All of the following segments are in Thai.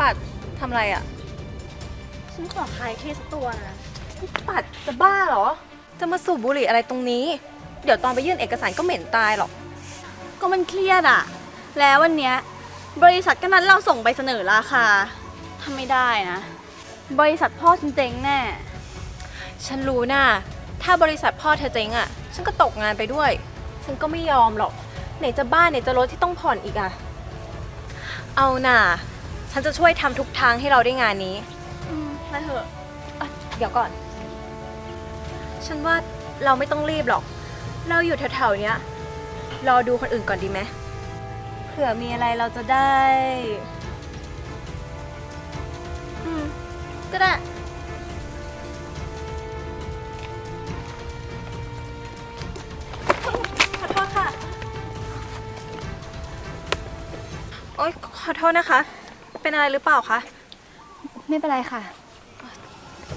ปัดทำอะไรอะ่ะ ฉันขอคลายเครียดสักตัวนะปัดจะบ้าเหรอ จะมาสูบบุหรี่อะไรตรงนี้ เดี๋ยวตอนไปยื่นเอกสารก็เหม็นตายหรอก ก็มันเครียดอะแล้ววันเนี้ยบริษัทก็นัดเราส่งไปเสนอราคาถ้าไม่ได้นะ บริษัทพ่อฉันเจ๊งแน่ ฉันรู้น่ะ ถ้าบริษัทพ่อเธอเจ๊งอะ่ะ ฉันก็ตกงานไปด้วย ฉันก็ไม่ยอมหรอก ไหนจะบ้านไหนจะรถที่ต้องผ่อนอีกอะ่ะ เอาน่ะ ฉันจะช่วยทำทุกทางให้เราได้งานนี้ อืมไปเถอะอะเดี๋ยวก่อน ฉันว่าเราไม่ต้องรีบหรอก เราอยู่แถวๆเนี้ย รอดูคนอื่นก่อนดีไหมเผื่อมีอะไรเราจะได้ อืม ก็ได้ ขอโทษค่ะ โอ๊ยขอโทษนะคะ เป็นอะไรหรือเปล่าคะ ไม่เป็นไรค่ะ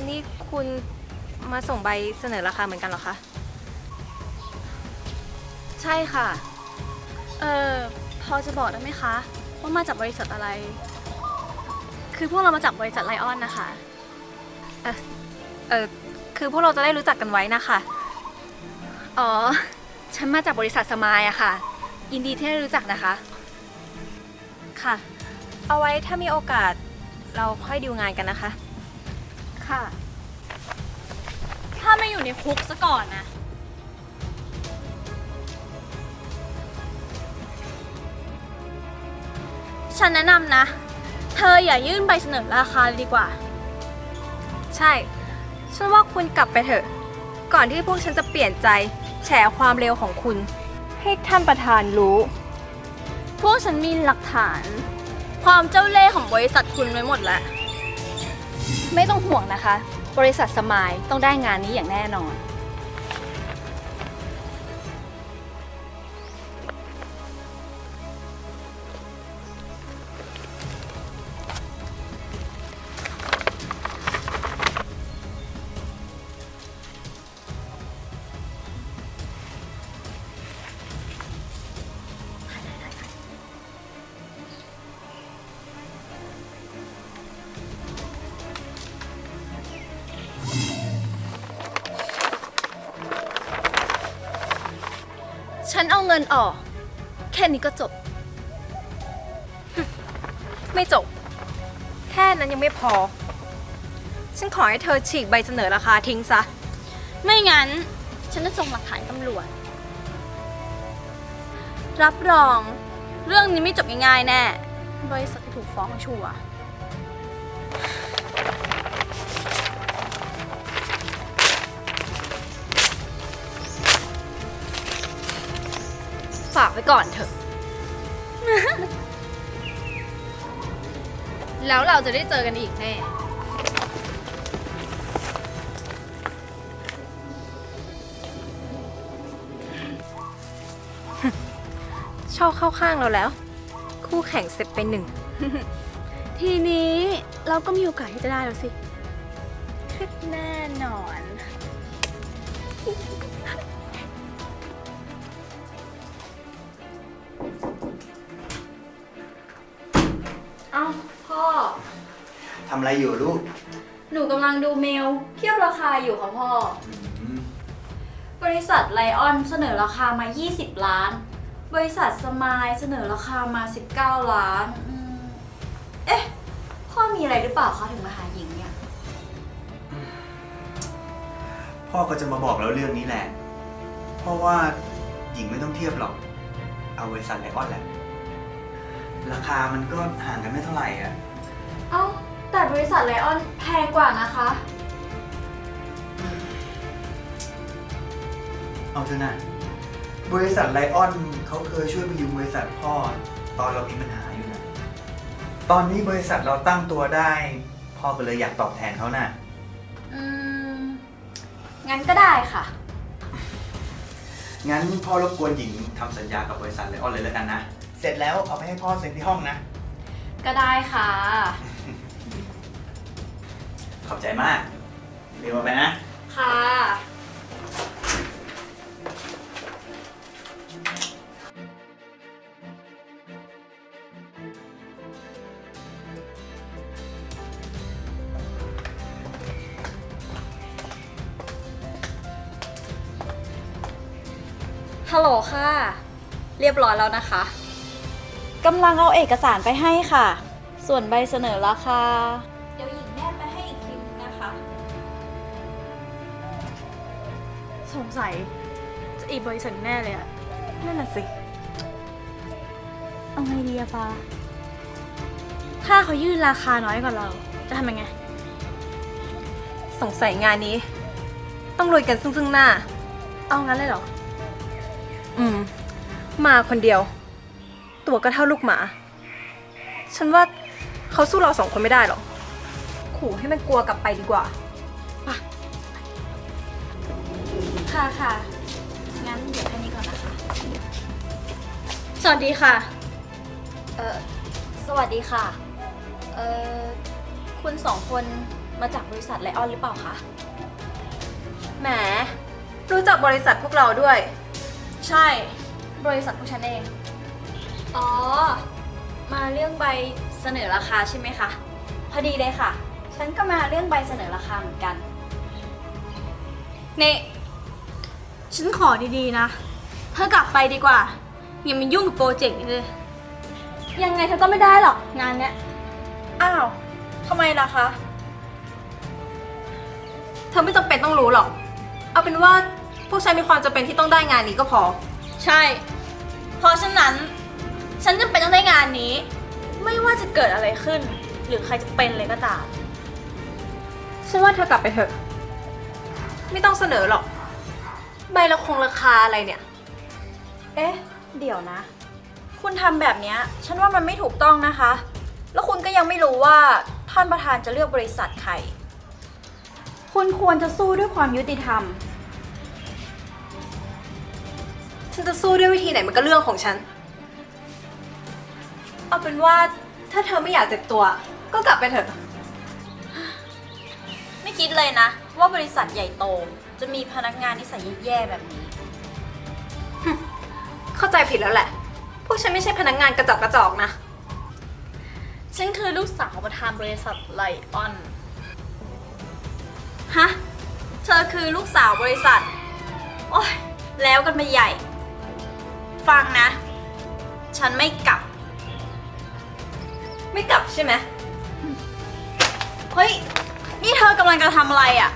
นี่คุณมาส่งใบเสนอราคาเหมือนกันเหรอคะ ใช่ค่ะ เออพอจะบอกได้ไหมคะ ว่ามาจากบริษัทอะไร คือพวกเรามาจากบริษัทไลออนนะคะเออคือพวกเราจะได้รู้จักกันไว้นะคะ อ๋อ ฉันมาจากบริษัทสมายอะค่ะ ยินดีที่ได้รู้จักนะคะ ค่ะ เอาไว้ถ้ามีโอกาสเราค่อยดีลงานกันนะคะ ค่ะ ถ้าไม่อยู่ในคุกซะก่อนนะ ฉันแนะนำนะ เธออย่ายื่นใบเสนอราคาเลยดีกว่า ใช่ ฉันว่าคุณกลับไปเถอะ ก่อนที่พวกฉันจะเปลี่ยนใจ แฉความเร็วของคุณ ให้ท่านประธานรู้ พวกฉันมีหลักฐาน ความเจ้าเล่ห์ของบริษัทคุณไว้หมดแล้ว ไม่ต้องห่วงนะคะ บริษัทสมายต้องได้งานนี้อย่างแน่นอน ฉันเอาเงินออก แค่นี้ก็จบ ไม่จบ แค่นั้นยังไม่พอ ฉันขอให้เธอฉีกใบเสนอราคาทิ้งซะ ไม่งั้น ฉันจะส่งหลักฐานตำรวจ รับรอง เรื่องนี้ไม่จบง่ายๆแน่ บริษัทจะถูกฟ้องชัวร์ ว้ก่อนเถอะ แล้วเราจะได้เจอกันอีกแน่ ชอบเข้าข้างเราแล้ว คู่แข่งเสร็จไปหนึ่ง ทีนี้เราก็มีโอกาสที่จะได้แล้วสิ แน่นอน อะไรอยู่ลูกหนูกำลังดูเมล เทียบราคาอยู่ค่ะพ่อ อืมบริษัทไลออนเสนอราคามา 20 ล้าน บริษัทสมายเสนอราคามา 19 ล้านอืมเอ๊ะ พ่อมีอะไรหรือเปล่าคะถึงมาหาหญิงเนี่ย พ่อก็จะมาบอกแล้วเรื่องนี้แหละ เพราะว่าหญิงไม่ต้องเทียบหรอก เอาบริษัทไลออนแหละ ราคามันก็ห่างกันไม่เท่าไหร่อะ เอ้า แต่บริษัทไลออนแพงกว่านะคะ เอาเถอะนะบริษัทไลออนเขาเคยช่วยพยุงบริษัทพ่อตอนเรามีปัญหาอยู่นะ ตอนนี้บริษัทเราตั้งตัวได้ พ่อก็เลยอยากตอบแทนเขาน่ะ อืม งั้นก็ได้ค่ะ งั้นพ่อรบกวนหญิงทำสัญญากับบริษัทไลออนเลยแล้วกันนะ เสร็จแล้วเอาไปให้พ่อเซ็นที่ห้องนะ ก็ได้ค่ะ ขอบใจมากเรียกมาไปนะ ค่ะ ฮัลโหลค่ะ เรียบร้อยแล้วนะคะ กำลังเอาเอกสารไปให้ค่ะ ส่วนใบเสนอราคา สงสัย จะอีกบริษัทแน่เลยอะนั่นน่ะสิ เอาไงดีอะฟ้า ถ้าเขายื่นราคาน้อยกว่าเรา จะทำยังไง สงสัยงานนี้ ต้องลุยกันซึ่งซึ่งหน้า เอางั้นเลยเหรอ อืม มาคนเดียว ตัวก็เท่าลูกหมา ฉันว่าเขาสู้เราสองคนไม่ได้หรอกขู่ให้มันกลัวกลับไปดีกว่า ค่ะค่ะ งั้นเดี๋ยวแค่นี้ก่อนนะคะ สวัสดีค่ะ เออสวัสดีค่ะ เออคุณสองคนมาจากบริษัทไลออนหรือเปล่าคะ แหม รู้จักบริษัทพวกเราด้วย ใช่ บริษัทพวกฉันเอง อ๋อ มาเรื่องใบเสนอราคาใช่ไหมคะ พอดีเลยค่ะ ฉันก็มาเรื่องใบเสนอราคาเหมือนกันนี่ ฉันขอดีๆนะ เธอกลับไปดีกว่า อย่ามายุ่งกับโปรเจกต์นี้เลย ยังไงเธอก็ไม่ได้หรอกงานเนี้ย อ้าวทำไมล่ะคะ เธอไม่จำเป็นต้องรู้หรอก เอาเป็นว่าพวกฉันมีความจำเป็นที่ต้องได้งานนี้ก็พอ ใช่ เพราะฉะนั้น ฉันจำเป็นต้องได้งานนี้ ไม่ว่าจะเกิดอะไรขึ้น หรือใครจะเป็นเลยก็ตาม ฉันว่าเธอกลับไปเถอะ ไม่ต้องเสนอหรอก ใบละคงราคาอะไรเนี่ย เอ๊ะ เดี๋ยวนะ คุณทำแบบเนี้ย ฉันว่ามันไม่ถูกต้องนะคะ แล้วคุณก็ยังไม่รู้ว่าท่านประธานจะเลือกบริษัทใคร คุณควรจะสู้ด้วยความยุติธรรม ฉันจะสู้ด้วยวิธีไหนมันก็เรื่องของฉัน เอาเป็นว่าถ้าเธอไม่อยากเจ็บตัว ก็กลับไปเถอะ ไม่คิดเลยนะ ว่าบริษัทใหญ่โต จะมีพนักงานนิสัยแย่ๆแบบนี้ เข้าใจผิดแล้วแหละ พวกฉันไม่ใช่พนักงานกระจอกกระจอกนะ ฉันคือลูกสาวประธานบริษัทไลออน ฮะ เธอคือลูกสาวบริษัท โอ้ยแล้วกันไปใหญ่ ฟังนะ ฉันไม่กลับ ไม่กลับใช่ไหม เฮ้ย นี่เธอกำลังจะทำอะไรอะ่ะ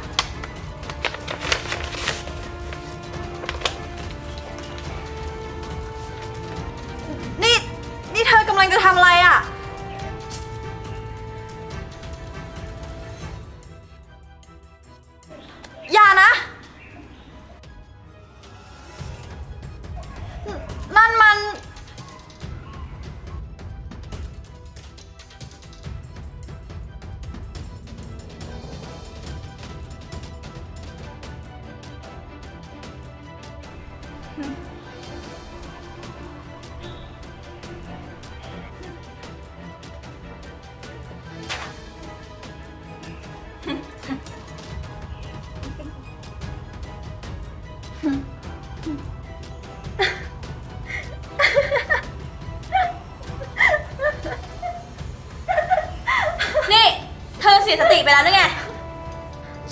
ไปแล้วหรือไง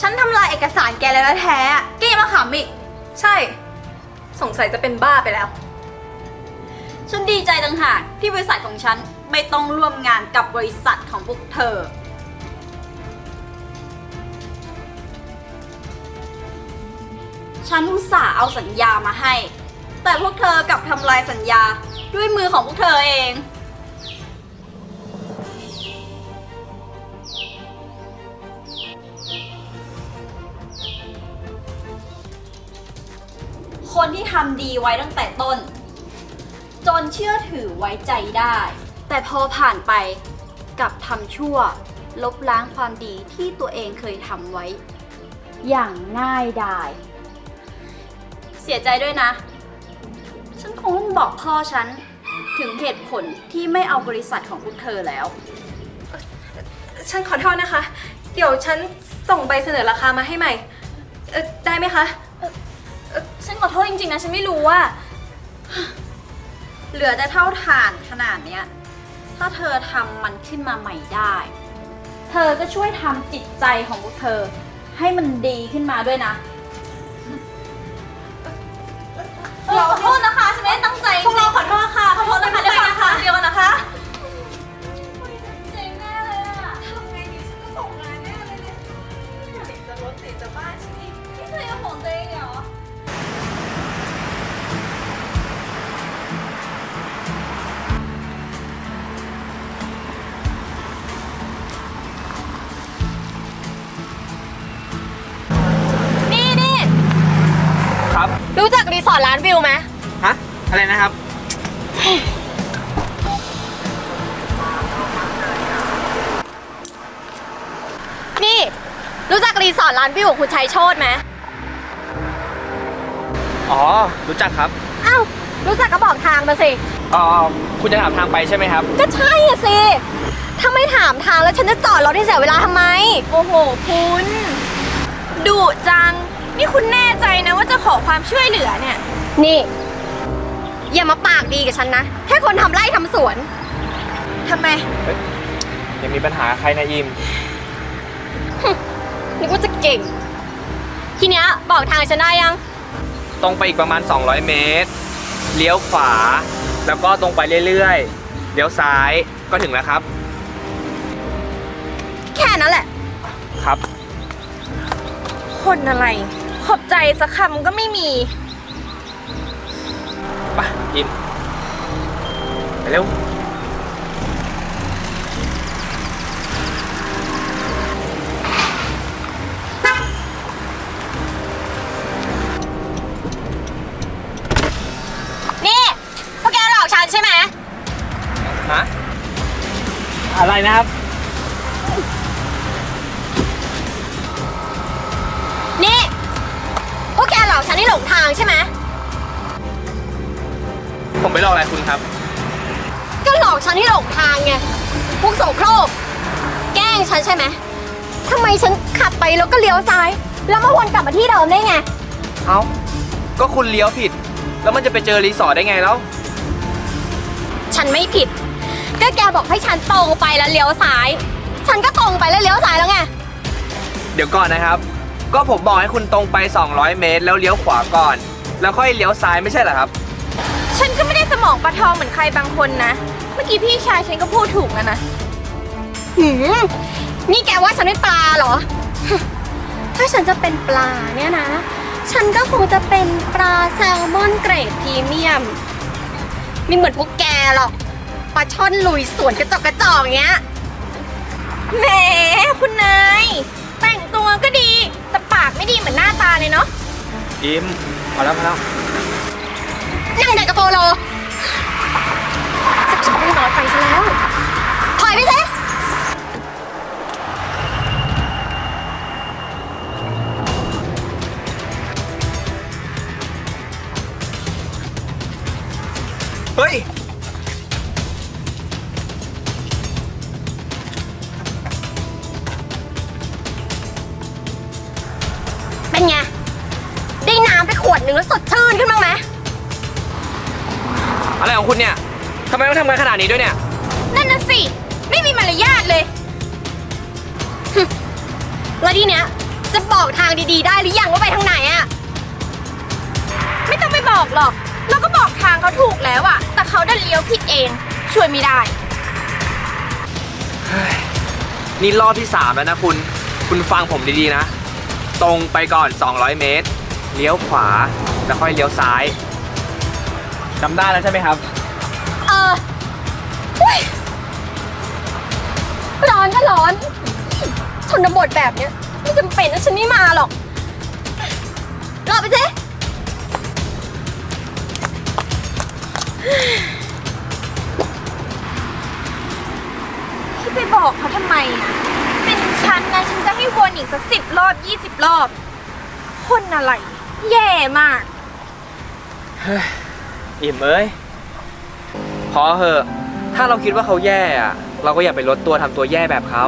ฉันทำลายเอกสารแกแล้วแท้ๆอะแกยังมาขำอีก ใช่ สงสัยจะเป็นบ้าไปแล้ว ฉันดีใจต่างหากที่บริษัทของฉันไม่ต้องร่วมงานกับบริษัทของพวกเธอ ฉันอุตส่าห์เอาสัญญามาให้ แต่พวกเธอกลับทำลายสัญญาด้วยมือของพวกเธอเอง คนที่ทำดีไว้ตั้งแต่ต้น จนเชื่อถือไว้ใจได้ แต่พอผ่านไปกลับทำชั่ว ลบล้างความดีที่ตัวเองเคยทำไว้ อย่างง่ายดาย เสียใจด้วยนะ ฉันคงต้องบอกพ่อฉัน ถึงเหตุผลที่ไม่เอาบริษัทของพวกเธอแล้ว ฉันขอโทษนะคะ เดี๋ยวฉันส่งใบเสนอราคามาให้ใหม่เอ่อได้ไหมคะ ขอโทษจริงๆนะฉันไม่รู้ว่า เหลือแต่เท่าฐานขนาดเนี้ย ถ้าเธอทำมันขึ้นมาใหม่ได้ เธอก็ช่วยทำจิตใจของพวกเธอ ให้มันดีขึ้นมาด้วยนะเราขอโทษนะคะฉันไม่ได้ตั้งใจพวกเราขอโทษค่ะขอโทษนะคะเดี๋ยวก่อนนะคะเดี๋ยวก่อนนะคะ อร์ทร้านวิวไหมฮะ อะไรนะครับ นี่ รู้จักรีสอร์ทร้านวิวของคุณชัยโชตไหมอ๋อ รู้จักครับ อ้าว รู้จักก็บอกทางมาสิ อ๋อ คุณจะถามทางไปใช่ไหมครับ ก็ใช่อะสิ ถ้าไม่ถามทางแล้วฉันจะจอดรถให้เสียเวลาทำไม โอ้โห คุณดุจัง นี่คุณแน่ใจนะว่าจะขอความช่วยเหลือเนี่ย นี่ อย่ามาปากดีกับฉันนะ แค่คนทำไร่ทำสวนทำไม ยังมีปัญหาใครนะอิม นึกว่าจะเก่ง ทีเนี้ยบอกทางฉันได้ยัง ตรงไปอีกประมาณ 200 เมตร เลี้ยวขวา แล้วก็ตรงไปเรื่อยๆ เลี้ยวซ้ายก็ถึงแล้วครับ แค่นั้นแหละ ครับ คนอะไร ขอบใจสักคำก็ไม่มี ไปอิมไปเร็ว นี่พวกแกหลอกฉันใช่ไหม ฮะ อะไรนะครับ ลอกฉันให้หลงทางใช่ไหมผมไปรออะไรคุณครับ ก็หลอกฉันให้หลงทางไง พวกโสโครก แกล้งฉันใช่ไหมทำไมฉันขับไปแล้วก็เลี้ยวซ้าย แล้วมาวนกลับมาที่เดิมได้ไง เอ้า ก็คุณเลี้ยวผิด แล้วมันจะไปเจอรีสอร์ทได้ไงแล้ว ฉันไม่ผิด ก็แกบอกให้ฉันตรงไปแล้วเลี้ยวซ้าย ฉันก็ตรงไปแล้วเลี้ยวซ้ายแล้วไง เดี๋ยวก่อนนะครับ ก็ผมบอกให้คุณตรงไป 200 เมตร แล้วเลี้ยวขวาก่อน แล้วค่อยเลี้ยวซ้ายไม่ใช่เหรอครับ ฉันก็ไม่ได้สมองปลาทองเหมือนใครบางคนนะ เมื่อกี้พี่ชายฉันก็พูดถูกนะนะหืมนี่แกว่าฉันเป็นปลาเหรอ ถ้าฉันจะเป็นปลาเนี่ยนะ ฉันก็คงจะเป็นปลาแซลมอนเกรดพรีเมียมไม่เหมือนพวกแกหรอกปลาช่อนลุยสวนกระจอกกระจอกอย่างเงี้ยแหมคุณนาย อิมพอแล้วพอแล้วนั่งแต่กระโปโลสักชิ้นน้อยไปซะแล้ว ถอยไปสิเฮ้ย ของคุณเนี่ยทำไมต้องทำงานขนาดนี้ด้วยเนี่ย นั่นน่ะสิ ไม่มีมารยาทเลยแล้วทีเนี้ย จะบอกทางดีๆ ได้หรือยังว่าไปทางไหนอะไม่ต้องไปบอกหรอก เราก็บอกทางเขาถูกแล้วอะแต่เขาดันเลี้ยวผิดเอง ช่วยไม่ได้ นี่รอบที่ 3 แล้วนะคุณ คุณฟังผมดีๆนะ ตรงไปก่อน 200 เมตร เลี้ยวขวา แล้วค่อยเลี้ยวซ้ายจำได้แล้วใช่ไหมครับเออุ๊ยร้อนก็ร้อนชนบทแบบเนี้ยไม่จำเป็นนะฉันไม่มาหรอกรอไปสิที่ไปบอกเขาทำไมอะเป็นฉันนะ ฉันจะให้วนอีกสักสิบรอบยี่สิบรอบ คนอะไร แย่มาก อิ่มเอ้ย พอเหอะ ถ้าเราคิดว่าเขาแย่อะเราก็อย่าไปลดตัวทำตัวแย่แบบเขา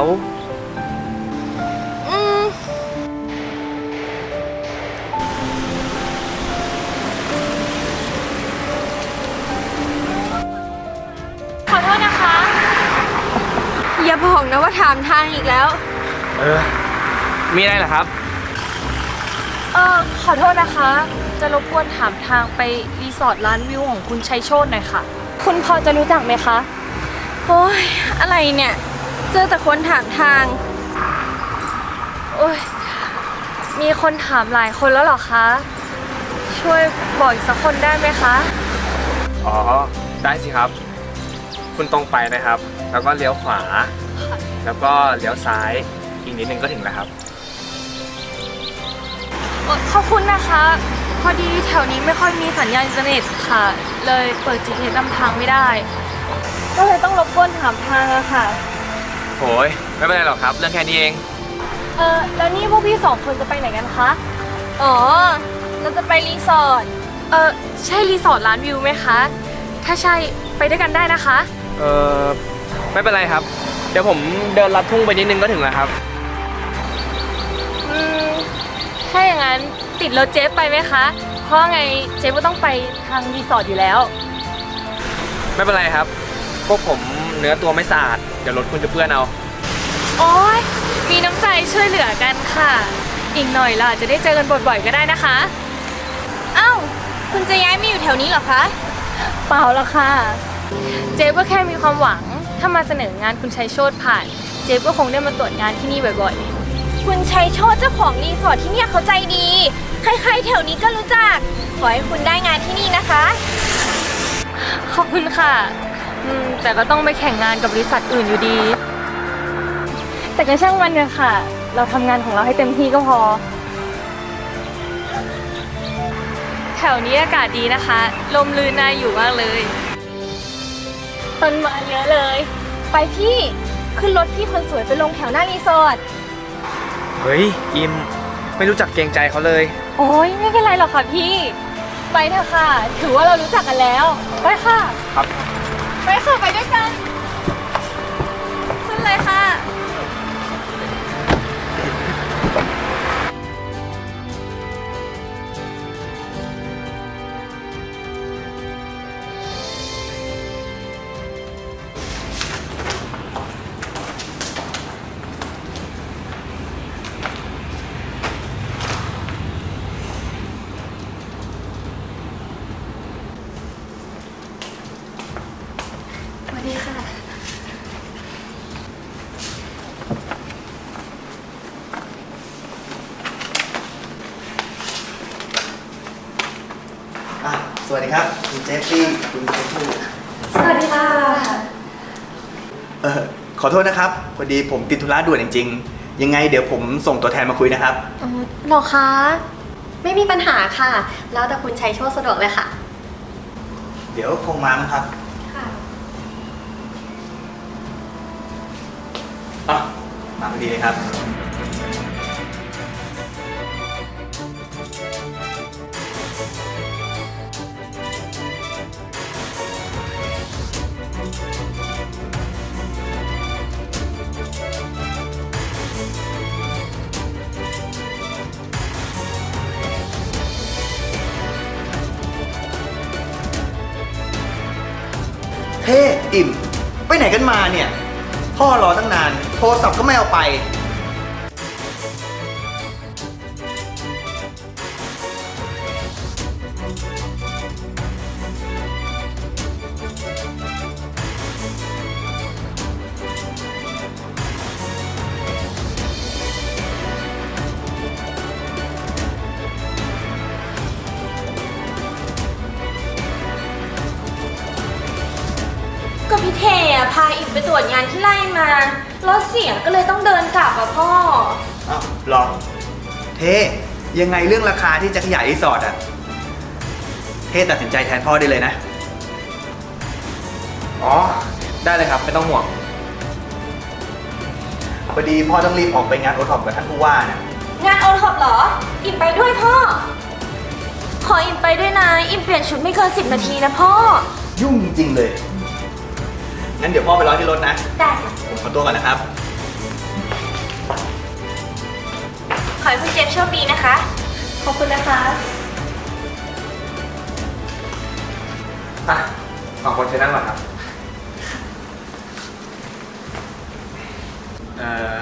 อืม ขอโทษนะคะ อย่าบอกนะว่าถามทางอีกแล้ว เออ มีอะไรเหรอครับ เออขอโทษนะคะ จะรบกวนถามทางไปรีสอร์ทร้านวิวของคุณชัยโชตหน่อยค่ะ คุณพอจะรู้จักไหมคะ โอ้ยอะไรเนี่ย เจอแต่คนถามทาง โอ้ยมีคนถามหลายคนแล้วเหรอคะ ช่วยบอกอีกสักคนได้ไหมคะ อ๋อ ได้สิครับ คุณตรงไปนะครับ แล้วก็เลี้ยวขวา แล้วก็เลี้ยวซ้ายอีกนิดนึงก็ถึงแล้วครับ ขอบคุณนะคะ พอดีแถวนี้ไม่ค่อยมีสัญญาณอินเทอร์เน็ตค่ะ เลยเปิด GPS นำทางไม่ได้ ก็เลยต้องรบกวนถามทางอะค่ะโหยไม่เป็นไรหรอกครับ เรื่องแค่นี้เอง เออแล้วนี่พวกพี่สองคนจะไปไหนกันคะ อ๋อ เราจะไปรีสอร์ท เออใช่รีสอร์ทร้านวิวไหมคะ ถ้าใช่ไปด้วยกันได้นะคะ เออไม่เป็นไรครับ เดี๋ยวผมเดินลัดทุ่งไปนิดนึงก็ถึงแล้วครับ อืม ถ้าอย่างนั้น ติดรถเจฟไปไหมคะ เพราะไงเจฟก็ต้องไปทางรีสอร์ทอยู่แล้ว ไม่เป็นไรครับ พวกผมเนื้อตัวไม่สะอาด เดี๋ยวรถคุณจะเปื้อนเอา โอ้ยมีน้ำใจช่วยเหลือกันค่ะ อีกหน่อยเราอาจจะได้เจอกันบ่อยๆก็ได้นะคะ เอ้า คุณจะย้ายมาอยู่แถวนี้เหรอคะ เปล่าละค่ะ เจฟก็แค่มีความหวัง ถ้ามาเสนองานคุณชัยโชตผ่าน เจฟก็คงได้มาตรวจงานที่นี่บ่อย คุณชัยโชติเจ้าของรีสอร์ทที่เนี่ยเขาใจดี ใครๆแถวนี้ก็รู้จัก ขอให้คุณได้งานที่นี่นะคะๆขอบคุณค่ะอืมแต่ก็ต้องไปแข่งงานกับบริษัทอื่นอยู่ดี แต่ก็ช่างมันเถอะค่ะ เราทำงานของเราให้เต็มที่ก็พอ แถวนี้อากาศดีนะคะ ลมลื่นน่าอยู่มากเลย ต้นไม้เยอะเลย ไปพี่ ขึ้นรถพี่คนสวยไปลงแถวหน้ารีสอร์ท เฮ้ยอิมไม่รู้จักเกรงใจเขาเลย โอ้ยไม่เป็นไรหรอกค่ะพี่ ไปเถอะค่ะ ถือว่าเรารู้จักกันแล้ว ไปค่ะ ครับ ไปค่ะ ไปด้วยกันขึ้น ดีครับ คุณเจฟฟี่คุณเจฟฟูสวัสดีค่ะ เออขอโทษนะครับพอดีผมติดธุระด่วนจริง ๆ ยังไงเดี๋ยวผมส่งตัวแทนมาคุยนะครับหรอคะ ไม่มีปัญหาค่ะ แล้วแต่คุณชัยโชคสะดวกเลยค่ะ เดี๋ยวคงมามั้งครับค่ะ อะมาพอดีเลยครับ เฮ้อิ่ม ไปไหนกันมาเนี่ย พ่อรอตั้งนาน โทรศัพท์ก็ไม่เอาไป เท่ยังไงเรื่องราคาที่จะขยายรีสอร์ทอะเท่ตัดสินใจแทนพ่อได้เลยนะ อ๋อ ได้เลยครับ ไม่ต้องห่วง พอดีพ่อต้องรีบออกไปงานโอท็อปกับท่านผู้ว่านะงานโอท็อปเหรอ อิมไปด้วยพ่อ ขออิมไปด้วยนะ อิมเปลี่ยนชุดไม่เกินสิบนาทีนะพ่อ ยุ่งจริงๆเลย งั้นเดี๋ยวพ่อไปรอที่รถนะ ได้ค่ะผมขอตัวก่อนนะครับ ขอให้คุณเจมส์โชคดีนะคะ ขอบคุณนะคะ อะสองคนเชิญนั่งก่อนครับ เอ่อ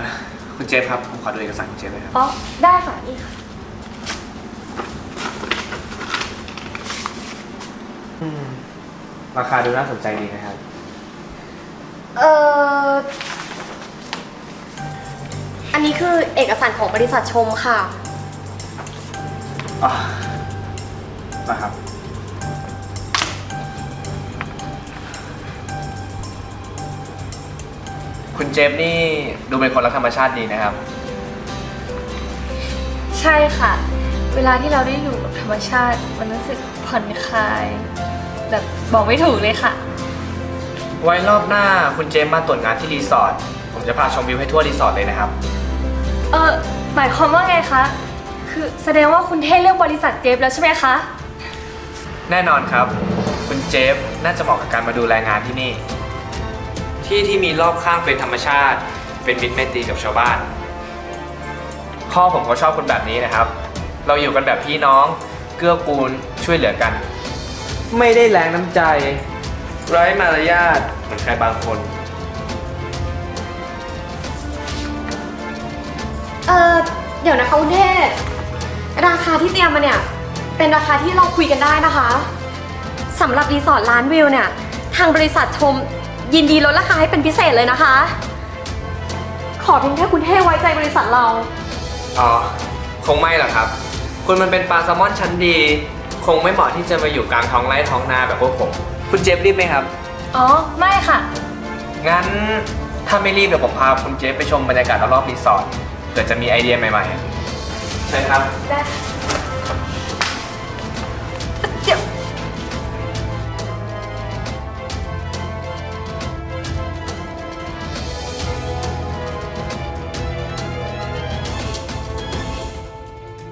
คุณเจฟครับ ผมขอดูเอกสารคุณเจฟหน่อยครับ อ๋อ ได้ค่ะนี่ค่ะ ราคาดูน่าสนใจดีนะครับ เอ่อ คือเอกสารของบริษัทชมค่ะ อะนะครับ คุณเจฟนี่ดูเป็นคนรักธรรมชาติดีนะครับ ใช่ค่ะ เวลาที่เราได้อยู่กับธรรมชาติ มันรู้สึกผ่อนคลายแบบบอกไม่ถูกเลยค่ะ ไว้รอบหน้าคุณเจมมาตรวจงานที่รีสอร์ทผมจะพาชมวิวให้ทั่วรีสอร์ทเลยนะครับ เออหมายความว่าไงคะ คือแสดงว่าคุณเท่เลือกบริษัทเจฟแล้วใช่ไหมคะ แน่นอนครับ คุณเจฟน่าจะเหมาะกับการมาดูแลงานที่นี่ ที่ที่มีรอบข้างเป็นธรรมชาติ เป็นมิตรไมตรีกับชาวบ้าน พ่อผมก็ชอบคนแบบนี้นะครับ เราอยู่กันแบบพี่น้องเกื้อกูลช่วยเหลือกัน ไม่ได้แรงน้ำใจ ไร้มารยาทเหมือนใครบางคน เออเดี๋ยวนะคะคุณเทศราคาที่เตรียมมาเนี่ย เป็นราคาที่เราคุยกันได้นะคะสำหรับรีสอร์ทล้านวิวเนี่ย ทางบริษัทชมยินดีลดราคาให้เป็นพิเศษเลยนะคะ ขอเพียงแค่คุณเทศไว้ใจบริษัทเรา อ๋อ คงไม่หรอกครับ คุณมันเป็นปลาแซลมอนชั้นดี คงไม่เหมาะที่จะมาอยู่กลางท้องไร่ท้องนาแบบพวกผม คุณเจฟรีบไหมครับ อ๋อ ไม่ค่ะ งั้นถ้าไม่รีบเดี๋ยวผมพาคุณเจฟไปชมบรรยากาศรอบๆรีสอร์ท เกิดจะมีไอเดียใหม่ๆ ใช่ครับ ได้